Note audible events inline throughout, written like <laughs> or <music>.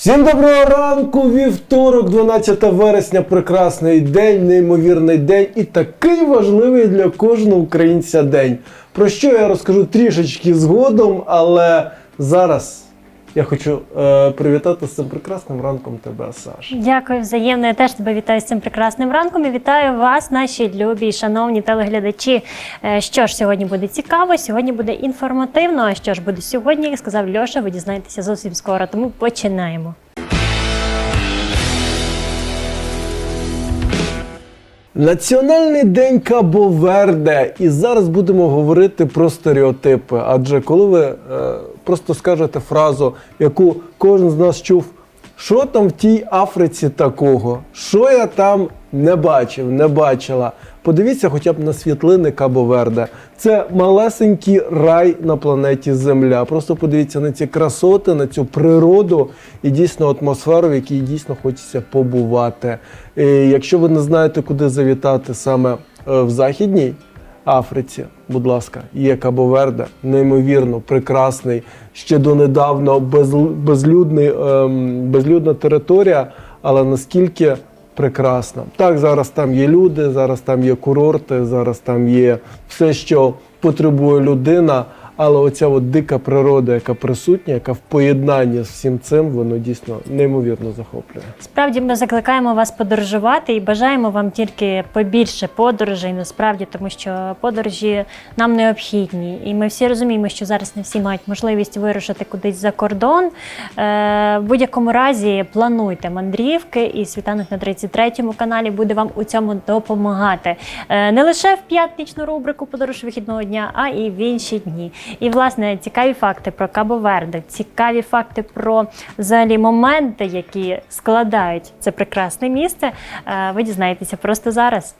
Всім доброго ранку, вівторок, 12 вересня, прекрасний день, неймовірний день і такий важливий для кожного українця день. Про що я розкажу трішечки згодом, але зараз я хочу е, привітати з цим прекрасним ранком тебе, Саш. Дякую взаємно. Я теж тебе вітаю з цим прекрасним ранком і вітаю вас, наші любі і шановні телеглядачі. Е, Що ж сьогодні буде цікаво, сьогодні буде інформативно. А що ж буде сьогодні, як сказав Льоша, ви дізнаєтеся зовсім скоро. Тому починаємо. Національний день Кабо-Верде. І зараз будемо говорити про стереотипи. Адже коли ви е, просто скажете фразу, яку кожен з нас чув, що там в тій Африці такого, що я там не бачив, не бачила. Подивіться хоча б на світлини Кабо-Верде. Це малесенький рай на планеті Земля. Просто подивіться на ці красоти, на цю природу і дійсно атмосферу, в якій дійсно хочеться побувати. І якщо ви не знаєте, куди завітати саме е, в Західній Африці, будь ласка, є Кабо-Верде, неймовірно прекрасний, ще донедавно безл- безлюдний, ем, безлюдна територія, але наскільки прекрасна. Так, зараз там є люди, зараз там є курорти, зараз там є все, що потребує людина. Але оця от дика природа, яка присутня, яка в поєднанні з всім цим, воно дійсно неймовірно захоплює. Справді ми закликаємо вас подорожувати і бажаємо вам тільки побільше подорожей. Насправді, тому що подорожі нам необхідні, і ми всі розуміємо, що зараз не всі мають можливість вирушити кудись за кордон. Е, в будь-якому разі плануйте мандрівки, і світанок на 33-му каналі буде вам у цьому допомагати. Е, не лише в п'ятничну рубрику подорож вихідного дня, а і в інші дні. І власне цікаві факти про Кабо-Верде, цікаві факти про взагалі моменти, які складають це прекрасне місце. е, Ви дізнаєтеся просто зараз.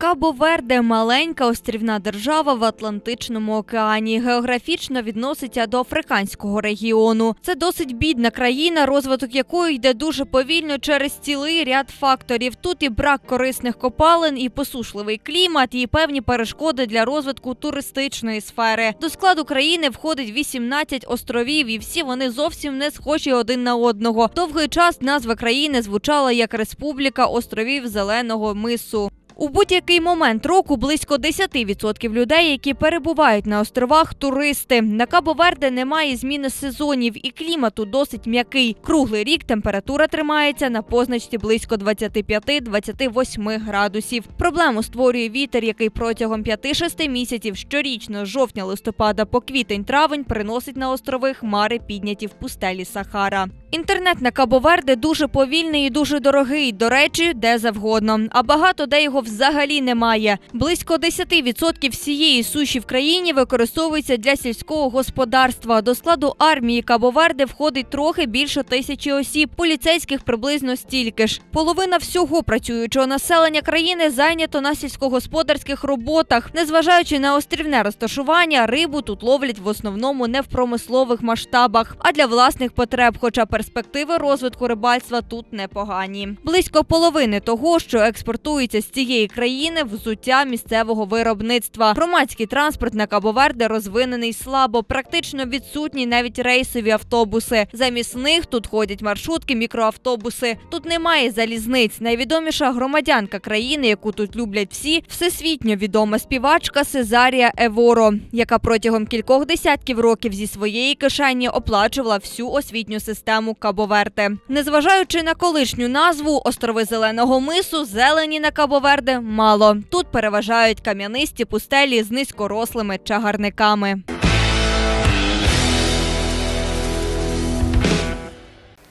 Кабо-Верде – маленька острівна держава в Атлантичному океані. Географічно відноситься до африканського регіону. Це досить бідна країна, розвиток якої йде дуже повільно через цілий ряд факторів. Тут і брак корисних копалин, і посушливий клімат, і певні перешкоди для розвитку туристичної сфери. До складу країни входить 18 островів, і всі вони зовсім не схожі один на одного. Довгий час назва країни звучала як Республіка островів Зеленого мису. У будь-який момент року близько 10% людей, які перебувають на островах, туристи. На Кабо-Верде немає зміни сезонів і клімату досить м'який. Круглий рік температура тримається на позначці близько 25-28 градусів. Проблему створює вітер, який протягом 5-6 місяців щорічно з жовтня-листопада по квітень-травень приносить на острови хмари, підняті в пустелі Сахара. Інтернет на Кабо-Верде дуже повільний і дуже дорогий. До речі, де завгодно. А багато де його взагалі немає. Близько 10% всієї суші в країні використовується для сільського господарства. До складу армії Кабо-Верде входить трохи більше тисячі осіб. Поліцейських приблизно стільки ж. Половина всього працюючого населення країни зайнято на сільськогосподарських роботах. Незважаючи на острівне розташування, рибу тут ловлять в основному не в промислових масштабах, а для власних потреб. Хоча перспективи розвитку рибальства тут непогані. Близько половини того, що експортується з цієї країни, взуття місцевого виробництва. Громадський транспорт на Кабо-Верде розвинений слабо, практично відсутні навіть рейсові автобуси. Замість них тут ходять маршрутки, мікроавтобуси. Тут немає залізниць. Найвідоміша громадянка країни, яку тут люблять всі, всесвітньо відома співачка Сезарія Еворо, яка протягом кількох десятків років зі своєї кишені оплачувала всю освітню систему Кабо-Верде. Незважаючи на колишню назву острови Зеленого мису, зелені на Кабо-Верде мало. Тут переважають кам'янисті пустелі з низькорослими чагарниками.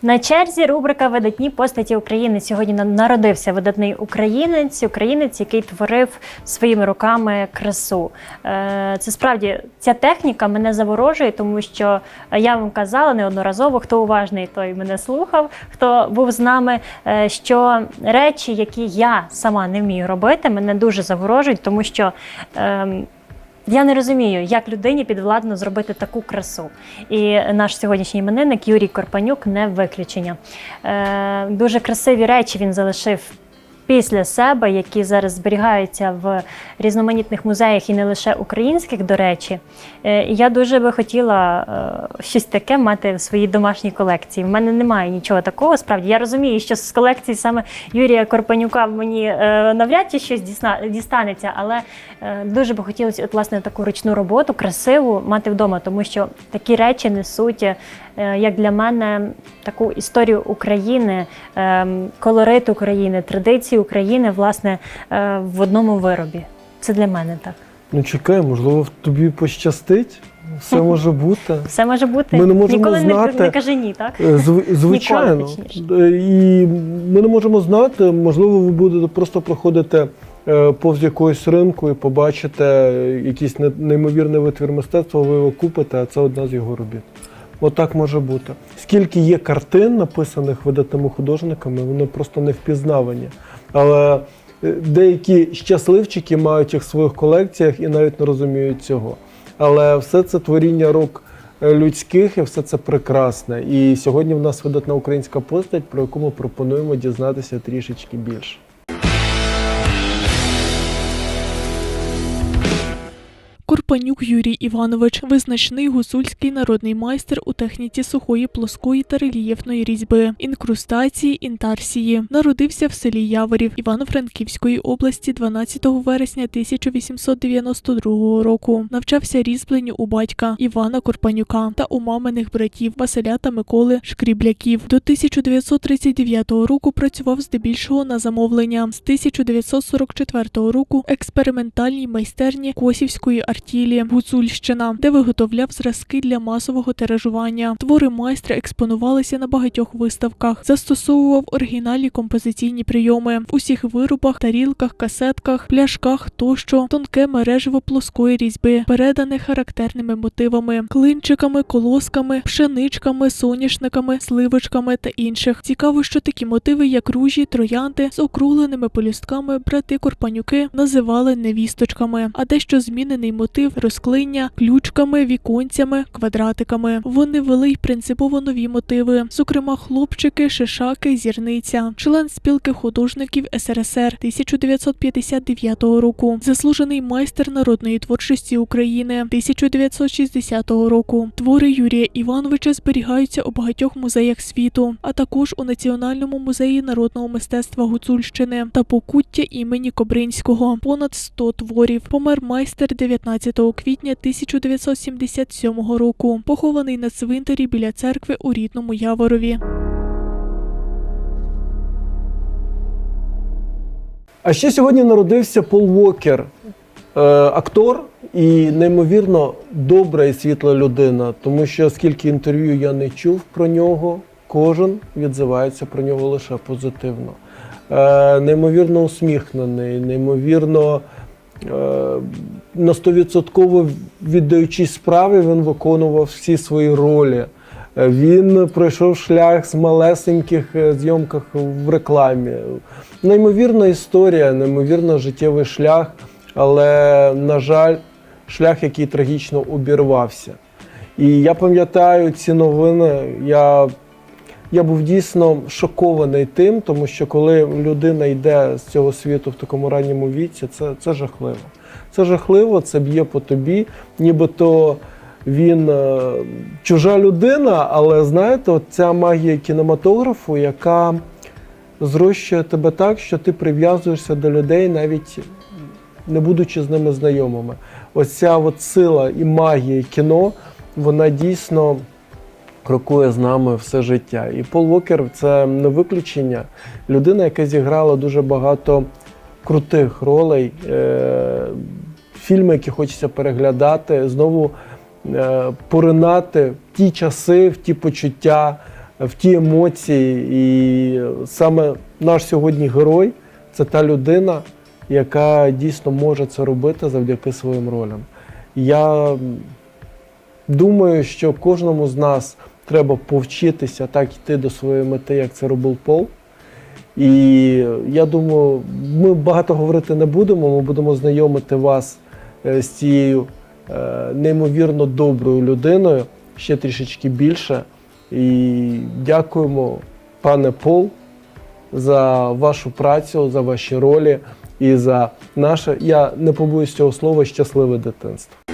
На черзі рубрика Видатні постаті України. Сьогодні народився видатний українець, українець, який творив своїми руками красу. Е, Це справді ця техніка мене заворожує, тому що я вам казала неодноразово, хто уважний, той мене слухав, хто був з нами. е, Що речі, які я сама не вмію робити, мене дуже заворожують, тому що. Я не розумію, як людині підвладно зробити таку красу. І наш сьогоднішній іменинник Юрій Корпанюк не виключення. Е, дуже красиві речі він залишив після себе, які зараз зберігаються в різноманітних музеях і не лише українських, до речі. Е, Я дуже би хотіла е, щось таке мати в своїй домашній колекції. В мене немає нічого такого. Справді я розумію, що з колекції саме Юрія Корпанюка мені е, навряд чи щось дістанеться, але дуже би хотілося от, власне таку ручну роботу, красиву мати вдома, тому що такі речі несуть, як для мене, таку історію України, е, колорит України, традиції України, власне, е, в одному виробі. Це для мене так. Ну чекай, можливо, тобі пощастить. Все <laughs> може бути. Все може бути. Ми не можемо Ніколи знати. не кажи ні, так? Е, зв- Звичайно. Е, І ми не можемо знати, можливо, ви будете просто проходити е, повз якогось ринку і побачите е, якийсь неймовірний витвір мистецтва, ви його купите, а це одна з його робіт. Отак може бути. Скільки є картин, написаних видатними художниками, вони просто не впізнавані. Але е, деякі щасливчики мають їх в своїх колекціях і навіть не розуміють цього. Але все це творіння рук е, людських і все це прекрасне. І сьогодні в нас видатна українська постать, про яку ми пропонуємо дізнатися трішечки більше. Курпанюк Юрій Іванович визначний гусульський народний майстер у техніці сухої, плоскої та рельєфної різьби, інкрустації, інтарсії. Народився в селі Яворів Івано-Франківської області 12 вересня 1892 року. Навчався різьбленню у батька Івана Курпанюка та у маминих братів Василя та Миколи Шкрібляків. До 1939 року працював здебільшого на замовлення. З 1944 року експериментальній майстерні Косівської артілі Гуцульщина, де виготовляв зразки для масового тиражування. Твори майстра експонувалися на багатьох виставках, застосовував оригінальні композиційні прийоми в усіх виробах, тарілках, касетках, пляшках тощо, тонке мережево плоскої різьби, передане характерними мотивами, клинчиками, колосками, пшеничками, соняшниками, сливочками та інших. Цікаво, що такі мотиви, як ружі, троянди з округленими полюстками, брати Корпанюки називали невісточками, а дещо змінений мотив розклиння ключками, віконцями, квадратиками. Вони вели й принципово нові мотиви, зокрема хлопчики, шишаки, зірниця, член спілки художників СРСР 1959 року, заслужений майстер народної творчості України 1960 року. Твори Юрія Івановича зберігаються у багатьох музеях світу, а також у Національному музеї народного мистецтва Гуцульщини та покуття імені Кобринського. Понад 100 творів. Помер майстер 19 квітня 1977 року, похований на цвинтарі біля церкви у рідному Яворові. А ще сьогодні народився Пол Уокер, е, актор і неймовірно добра і світла людина, тому що скільки інтерв'ю я не чув про нього, кожен відзивається про нього лише позитивно. Е, неймовірно усміхнений, неймовірно на 100% віддаючись справі, він виконував всі свої ролі. Е, Він пройшов шлях з малесеньких е, зйомках в рекламі. Неймовірна історія, неймовірно життєвий шлях, але, на жаль, шлях, який трагічно обірвався. І я пам'ятаю ці новини. Я, я був дійсно шокований тим, тому що коли людина йде з цього світу в такому ранньому віці, це, це жахливо. Це жахливо, це б'є по тобі, нібито він е, чужа людина, але знаєте, от ця магія кінематографу, яка зрощує тебе так, що ти прив'язуєшся до людей, навіть не будучи з ними знайомими. Ось ця от сила і магія кіно, вона дійсно крокує з нами все життя. І Пол Уокер це не виключення. Людина, яка зіграла дуже багато крутих ролей, е- фільми, які хочеться переглядати, знову е- поринати в ті часи, в ті почуття, в ті емоції. І саме наш сьогодні герой це та людина, яка дійсно може це робити завдяки своїм ролям. Я думаю, що кожному з нас треба повчитися так йти до своєї мети, як це робив Пол. І я думаю, ми багато говорити не будемо. Ми будемо знайомити вас е, з цією е, неймовірно доброю людиною ще трішечки більше. І дякуємо, пане Пол, за вашу працю, за ваші ролі і за наше, я не побоюсь цього слова, щасливе дитинство.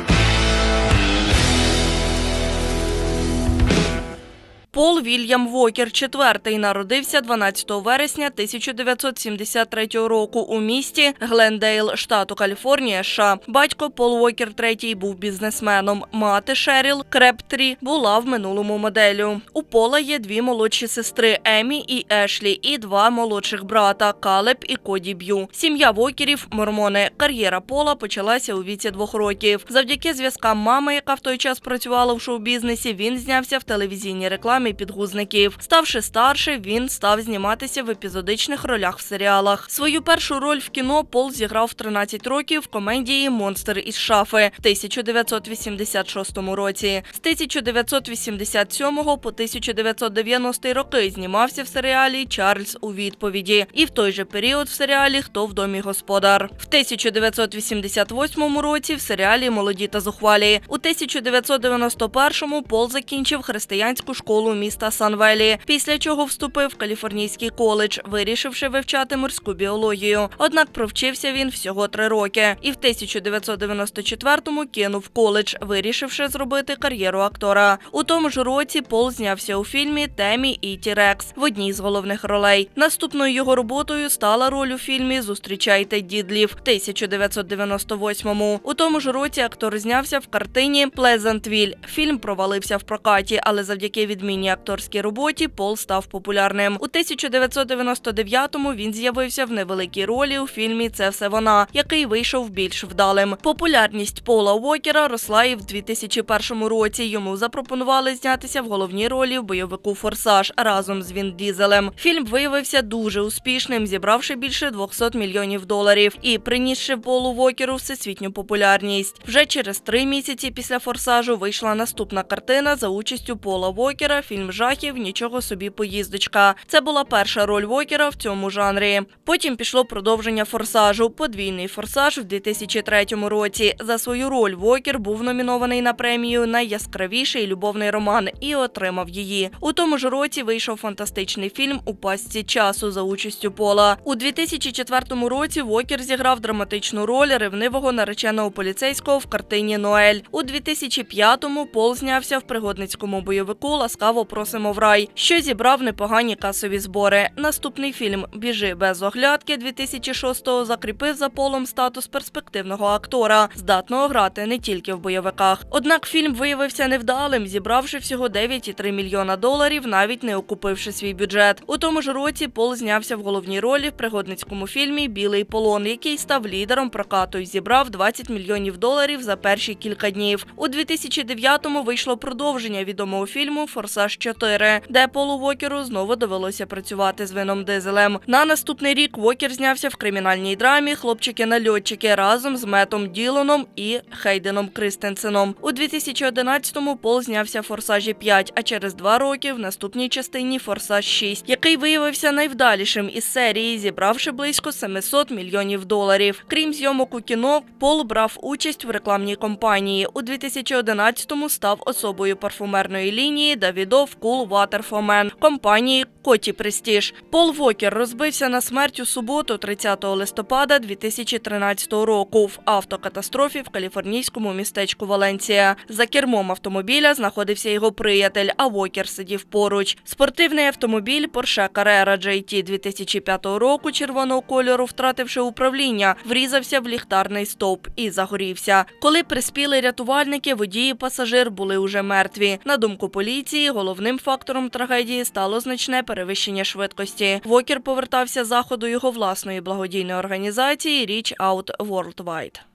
Пол Вільям Вокер IV народився 12 вересня 1973 року у місті Глендейл, штату Каліфорнія, США. Батько Пол Вокер III був бізнесменом. Мати Шеріл Крептрі була в минулому моделлю. У Пола є дві молодші сестри Емі і Ешлі, і два молодших брата Калеб і Коді Б'ю. Сім'я Вокерів мормони. Кар'єра Пола почалася у віці двох років. Завдяки зв'язкам мами, яка в той час працювала в шоу-бізнесі, він знявся в телевізійній рекламі підгузників. Ставши старше, він став зніматися в епізодичних ролях в серіалах. Свою першу роль в кіно Пол зіграв в 13 років в комедії Монстр із шафи в 1986 році. З 1987 по 1990 роки знімався в серіалі Чарльз у відповіді, і в той же період в серіалі Хто в домі господар. В 1988 році в серіалі Молоді та зухвалі. У 1991-му Пол закінчив християнську школу міста Санвелі, після чого вступив в Каліфорнійський коледж, вирішивши вивчати морську біологію. Однак провчився він всього три роки, і в 1994-му кинув коледж, вирішивши зробити кар'єру актора. У тому ж році Пол знявся у фільмі Темі і Тірекс в одній з головних ролей. Наступною його роботою стала роль у фільмі Зустрічайте дідлів в 1998-му. У тому ж році актор знявся в картині Плезантвіль. Фільм провалився в прокаті, але завдяки відмінній акторській роботі Пол став популярним. У 1999-му він з'явився в невеликій ролі у фільмі Це все вона, який вийшов більш вдалим. Популярність Пола Уокера росла і в 2001 році. Йому запропонували знятися в головній ролі в бойовику Форсаж разом з Він Дізелем. Фільм виявився дуже успішним, зібравши більше 200 мільйонів доларів і принісши Полу Вокеру всесвітню популярність. Вже через три місяці після форсажу вийшла наступна картина за участю Пола Вокера. Фільм жахів Нічого собі поїздочка. Це була перша роль Вокера в цьому жанрі. Потім пішло продовження форсажу. Подвійний форсаж в 2003 році. За свою роль Вокер був номінований на премію Найяскравіший любовний роман і отримав її. У тому ж році вийшов фантастичний фільм У пастці часу за участю Пола. У 2004 році Вокер зіграв драматичну роль ревнивого нареченого поліцейського в картині Ноель. У 2005-му Пол знявся в пригодницькому бойовику Ласкаво просимо в рай, що зібрав непогані касові збори. Наступний фільм Біжи без оглядки 2006-го закріпив за полом статус перспективного актора, здатного грати не тільки в бойовиках. Однак фільм виявився невдалим, зібравши всього 9,3 мільйона доларів, навіть не окупивши свій бюджет. У тому ж році Пол знявся в головній ролі в пригодницькому фільмі Білий полон, який став лідером прокату і зібрав 20 мільйонів доларів за перші кілька днів. У 2009-му вийшло продовження відомого фільму Форсаж 4, де Полу Вокеру знову довелося працювати з Вином Дизелем. На наступний рік Вокер знявся в кримінальній драмі Хлопчики-нальотчики разом з Метом Ділоном і Хейденом Кристенсеном. У 2011-му Пол знявся в Форсажі 5, а через два роки в наступній частині Форсаж 6, який виявився найвдалішим із серії, зібравши близько 700 мільйонів доларів. Крім зйомок у кіно, Пол брав участь в рекламній кампанії. У 2011-му став особою парфумерної лінії Давідов Cool Water for Men компанії Коті Престіж. Пол Вокер розбився на смерть у суботу, 30 листопада 2013 року в автокатастрофі в каліфорнійському містечку Валенція. За кермом автомобіля знаходився його приятель, а Вокер сидів поруч. Спортивний автомобіль Porsche Carrera GT 2005 року червоного кольору, втративши управління, врізався в ліхтарний стовп і загорівся. Коли приспіли рятувальники, водій і пасажир були уже мертві. На думку поліції, головним фактором трагедії стало значне перевищення швидкості. Вокер повертався заходу його власної благодійної організації Reach Out Worldwide.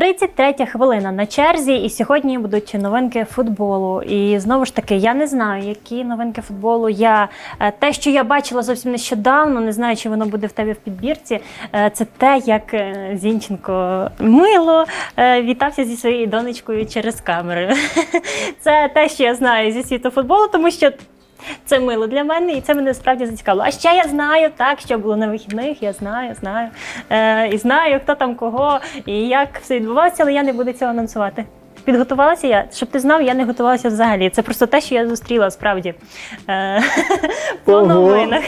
Тридцять третя хвилина на черзі, і сьогодні будуть новинки футболу. І знову ж таки, я не знаю, які новинки футболу. Я е, те, що я бачила зовсім нещодавно, не знаю, чи воно буде в тебе в підбірці. е, Це те, як е, Зінченко мило вітався зі своєю донечкою через камери. <laughs> Це те, що я знаю зі світу футболу, тому що. Це мило для мене, і це мене справді зацікавило. А ще я знаю так, що було на вихідних. Я знаю, знаю. Е, і знаю, хто там кого і як все відбувалося, але я не буду цього анонсувати. підготувалася я, щоб ти знав, я не готувалася взагалі. Це просто те, що я зустріла справді е, <laughs> по Ого. новинах.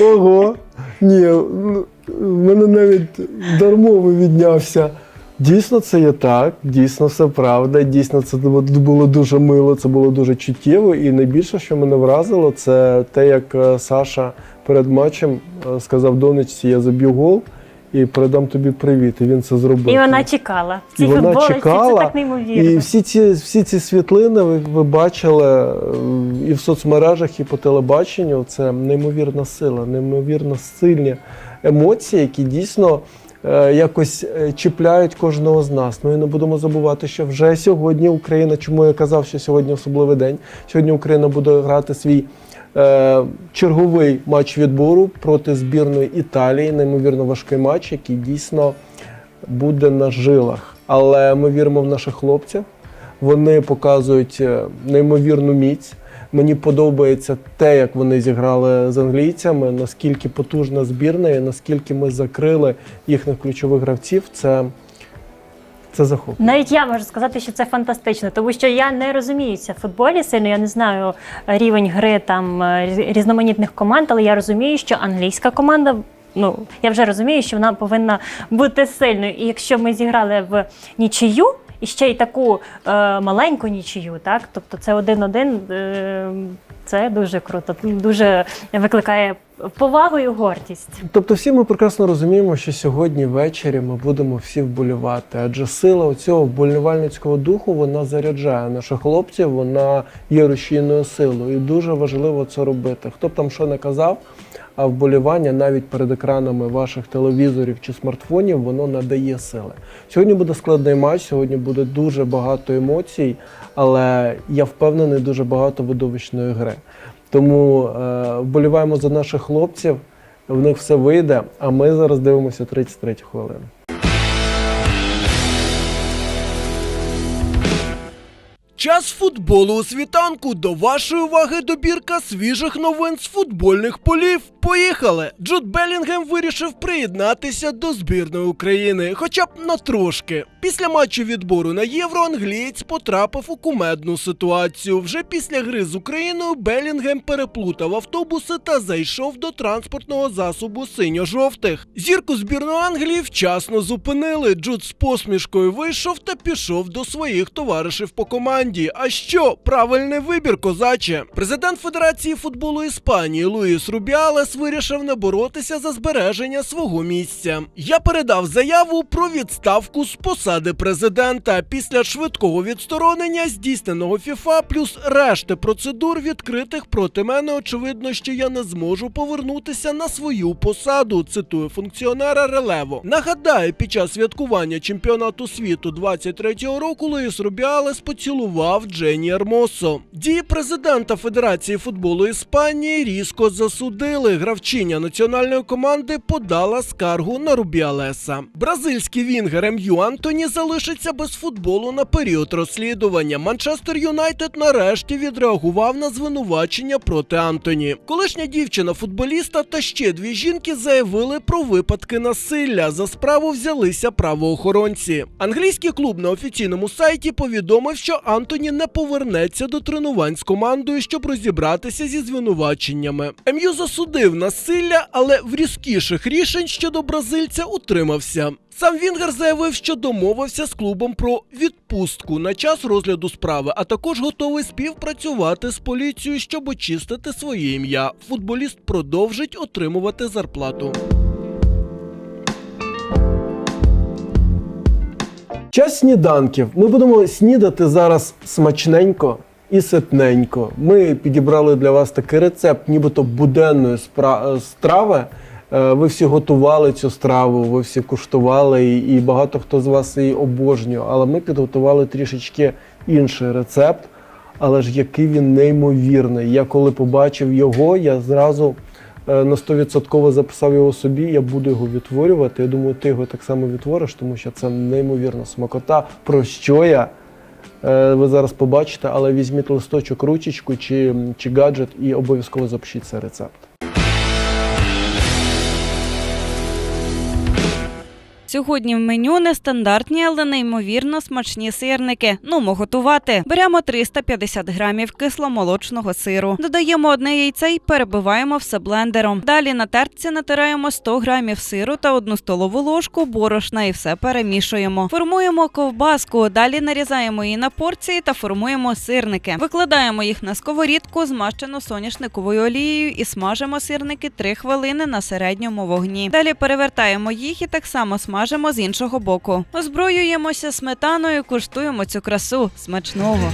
Ого. Ні, ну, в мене навіть дармово віднявся. Дійсно, це є так, дійсно все правда. Дійсно, це було дуже мило, це було дуже чуттєво. І найбільше, що мене вразило, це те, як е, Саша перед матчем е, сказав донечці, я заб'ю гол і передам тобі привіт. І він це зробив. І вона чекала. В цій І вона чекала, це так неймовірно. І всі ці, всі ці світлини ви, ви бачили е, і в соцмережах, і по телебаченню. Це неймовірна сила, неймовірно сильні емоції, які дійсно якось е, чіпляють кожного з нас. Ну і не будемо забувати, що вже сьогодні Україна, чому я казав, що сьогодні особливий день. Сьогодні Україна буде грати свій. е, Черговий матч відбору проти збірної Італії, неймовірно важкий матч, який дійсно буде на жилах. Але ми віримо в наших хлопців. Вони показують е, неймовірну міць. Мені подобається те, як вони зіграли з англійцями, наскільки потужна збірна і наскільки ми закрили їхніх ключових гравців. Це, це захоплення. Навіть я можу сказати, що це фантастично, тому що я не розуміюся в футболі сильно. Я не знаю рівень гри там е, різноманітних команд, але я розумію, що англійська команда. Ну, я вже розумію, що вона повинна бути сильною. І якщо ми зіграли в нічию, і ще й таку е, маленьку нічию, так тобто це один-один, е, це дуже круто, дуже викликає повагу і гордість. Тобто, всі ми прекрасно розуміємо, що сьогодні ввечері ми будемо всі вболівати, адже сила цього вболівальницького духу вона заряджає наших хлопців, вона є рушійною силою, і дуже важливо це робити. Хто б там що не казав, а вболівання навіть перед екранами ваших телевізорів чи смартфонів воно надає сили. Сьогодні буде складний матч, сьогодні буде дуже багато емоцій, але я впевнений, дуже багато видовищної гри. Тому е, вболіваємо за наших хлопців. В них все вийде. А ми зараз дивимося 33 хвилину. Час футболу у світанку. До вашої уваги добірка свіжих новин з футбольних полів. Поїхали! Джуд Белінгем вирішив приєднатися до збірної України, хоча б на трошки. Після матчу відбору на євро англієць потрапив у кумедну ситуацію. Вже після гри з Україною Белінгем переплутав автобуси та зайшов до транспортного засобу синьо-жовтих. Зірку збірної Англії вчасно зупинили. Джуд з посмішкою вийшов та пішов до своїх товаришів по команді. А що? Правильний вибір, козаче. Президент Федерації футболу Іспанії Луїс Рубіалес вирішив не боротися за збереження свого місця. Я передав заяву про відставку з посади президента після швидкого відсторонення, здійсненого ФІФА, плюс решти процедур відкритих проти мене. Очевидно, що я не зможу повернутися на свою посаду. Цитує функціонера Релево. Нагадаю, під час святкування чемпіонату світу 23-го року Луїс Рубіалес поцілував Джені Ермосо. Дії президента Федерації футболу Іспанії різко засудили. Гравчиня національної команди подала скаргу на Рубіалеса. Бразильський вінгер МЮ Антоні залишиться без футболу на період розслідування. Манчестер Юнайтед нарешті відреагував на звинувачення проти Антоні. Колишня дівчина футболіста та ще дві жінки заявили про випадки насилля. За справу взялися правоохоронці. Англійський клуб на офіційному сайті повідомив, що Антоні не повернеться до тренувань з командою, щоб розібратися зі звинуваченнями. МЮ засудив насилля, але в різкіших рішень щодо бразильця утримався. Сам Вінгер заявив, що домовився з клубом про відпустку на час розгляду справи, а також готовий співпрацювати з поліцією, щоб очистити своє ім'я. Футболіст продовжить отримувати зарплату. Час сніданків. Ми будемо снідати зараз смачненько і ситненько. Ми підібрали для вас такий рецепт, нібито буденної е, страви. Е, Ви всі готували цю страву, ви всі куштували, і багато хто з вас її обожнює. Але ми підготували трішечки інший рецепт. Але ж який він неймовірний. Я коли побачив його, я зразу е, на 100% записав його собі. Я буду його відтворювати. Я думаю, ти його так само відтвориш, тому що це неймовірна смакота. Про що я? Е, Ви зараз побачите, але візьміть листочок, ручечку чи, чи гаджет і обов'язково запишіть цей рецепт. Сьогодні в меню нестандартні, але неймовірно смачні сирники. Ну, готувати. Беремо 350 грамів кисломолочного сиру. Додаємо одне яйце і перебиваємо все блендером. Далі на тертці натираємо 100 грамів сиру та одну столову ложку борошна і все перемішуємо. Формуємо ковбаску. Далі нарізаємо її на порції та формуємо сирники. Викладаємо їх на сковорідку, змащену соняшниковою олією, і смажимо сирники 3 хвилини на середньому вогні. Далі перевертаємо їх і так само смажимо з іншого боку. Озброюємося сметаною, куштуємо цю красу смачного.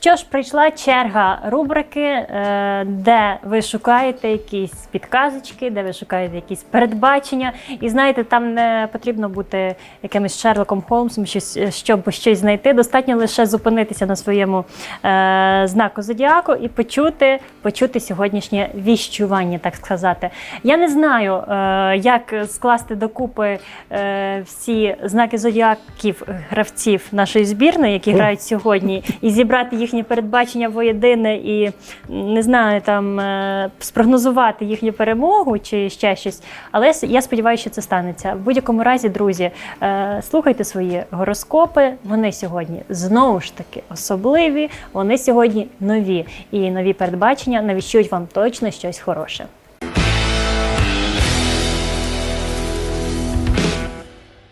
Що ж, прийшла черга рубрики, е, де ви шукаєте якісь підказочки, де ви шукаєте якісь передбачення. І знаєте, там не потрібно бути якимось Шерлоком Холмсом, щось, щоб щось знайти. Достатньо лише зупинитися на своєму е, знаку зодіаку і почути, почути сьогоднішнє віщування, так сказати. Я не знаю, е, як скласти докупи е, всі знаки зодіаків гравців нашої збірної, які грають сьогодні, і зібрати їхні передбачення воєдине і не знаю, там е, спрогнозувати їхню перемогу чи ще щось. Але я сподіваюся, що це станеться. В будь-якому разі, друзі, е, слухайте свої гороскопи. Вони сьогодні знову ж таки особливі. Вони сьогодні нові. І нові передбачення навіщують вам точно щось хороше.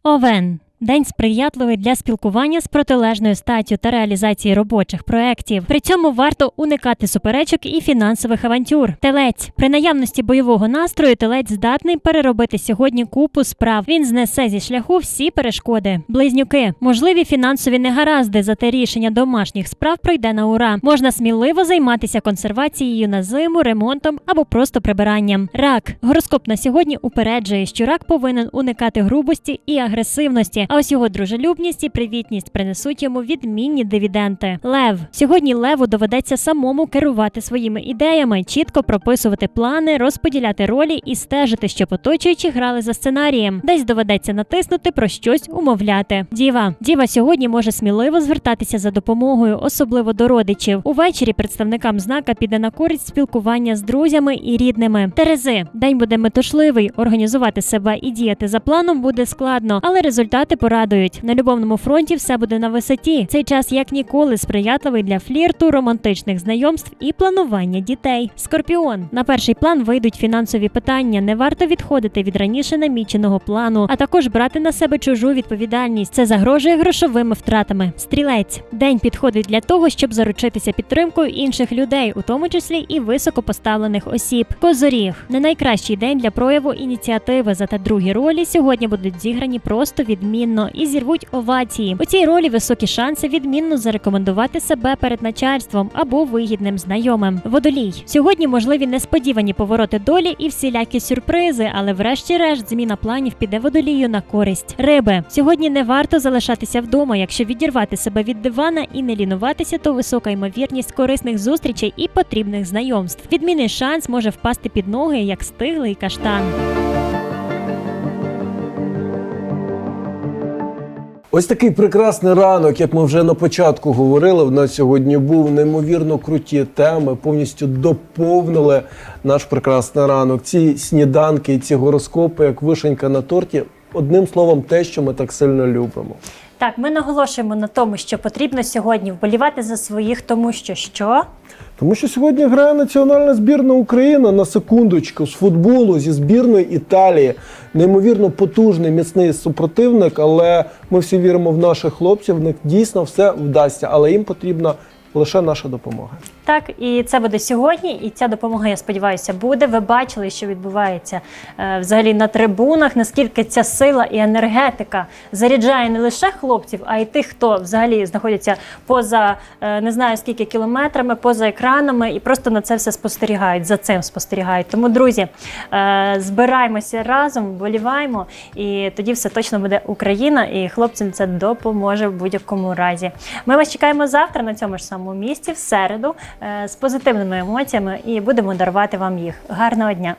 Овен. День сприятливий для спілкування з протилежною статтю та реалізації робочих проєктів. При цьому варто уникати суперечок і фінансових авантюр. Телець при наявності бойового настрою телець здатний переробити сьогодні купу справ. Він знесе зі шляху всі перешкоди. Близнюки можливі фінансові негаразди, зате рішення домашніх справ пройде на ура. Можна сміливо займатися консервацією на зиму, ремонтом або просто прибиранням. Рак гороскоп на сьогодні упереджує, що рак повинен уникати грубості і агресивності. А ось його дружелюбність і привітність принесуть йому відмінні дивіденти. Лев сьогодні леву доведеться самому керувати своїми ідеями, чітко прописувати плани, розподіляти ролі і стежити, щоб оточуючі грали за сценарієм. Десь доведеться натиснути про щось умовляти. Діва діва сьогодні може сміливо звертатися за допомогою, особливо до родичів. Увечері представникам знака піде на користь спілкування з друзями і рідними. Терези день буде метушливий. Організувати себе і діяти за планом буде складно, але результати порадують. На любовному фронті все буде на висоті. Цей час як ніколи сприятливий для флірту, романтичних знайомств і планування дітей. Скорпіон на перший план вийдуть фінансові питання. Не варто відходити від раніше наміченого плану, а також брати на себе чужу відповідальність. Це загрожує грошовими втратами. Стрілець день підходить для того, щоб заручитися підтримкою інших людей, у тому числі і високопоставлених осіб. Козоріг не найкращий день для прояву ініціативи. Зате другі ролі сьогодні будуть зіграні просто відмінно і зірвуть овації. У цій ролі високі шанси відмінно зарекомендувати себе перед начальством або вигідним знайомим. Водолій сьогодні можливі несподівані повороти долі і всілякі сюрпризи, але врешті-решт зміна планів піде водолію на користь. Риби сьогодні не варто залишатися вдома, якщо відірвати себе від дивана і не лінуватися, то висока ймовірність корисних зустрічей і потрібних знайомств. Відмінний шанс може впасти під ноги, як стиглий каштан. Ось такий прекрасний ранок, як ми вже на початку говорили. В нас сьогодні був неймовірно круті теми, повністю доповнили наш прекрасний ранок. Ці сніданки, і ці гороскопи, як вишенька на торті. Одним словом, те, що ми так сильно любимо. Так, ми наголошуємо на тому, що потрібно сьогодні вболівати за своїх, тому що що Тому що сьогодні грає національна збірна України на секундочку з футболу зі збірної Італії. Неймовірно потужний, міцний супротивник, але ми всі віримо в наших хлопців. В них дійсно все вдасться, але їм потрібна лише наша допомога. Так, і це буде сьогодні, і ця допомога, я сподіваюся, буде. Ви бачили, що відбувається е, взагалі на трибунах, наскільки ця сила і енергетика заряджає не лише хлопців, а й тих, хто взагалі знаходиться поза е, не знаю скільки кілометрами, поза екранами, і просто на це все спостерігають, за цим спостерігають. Тому, друзі, е, збираємося разом, вболіваємо, і тоді все точно буде Україна, і хлопцям це допоможе в будь-якому разі. Ми вас чекаємо завтра на цьому ж самому місці, в середу, з позитивними емоціями, і будемо дарувати вам їх. Гарного дня!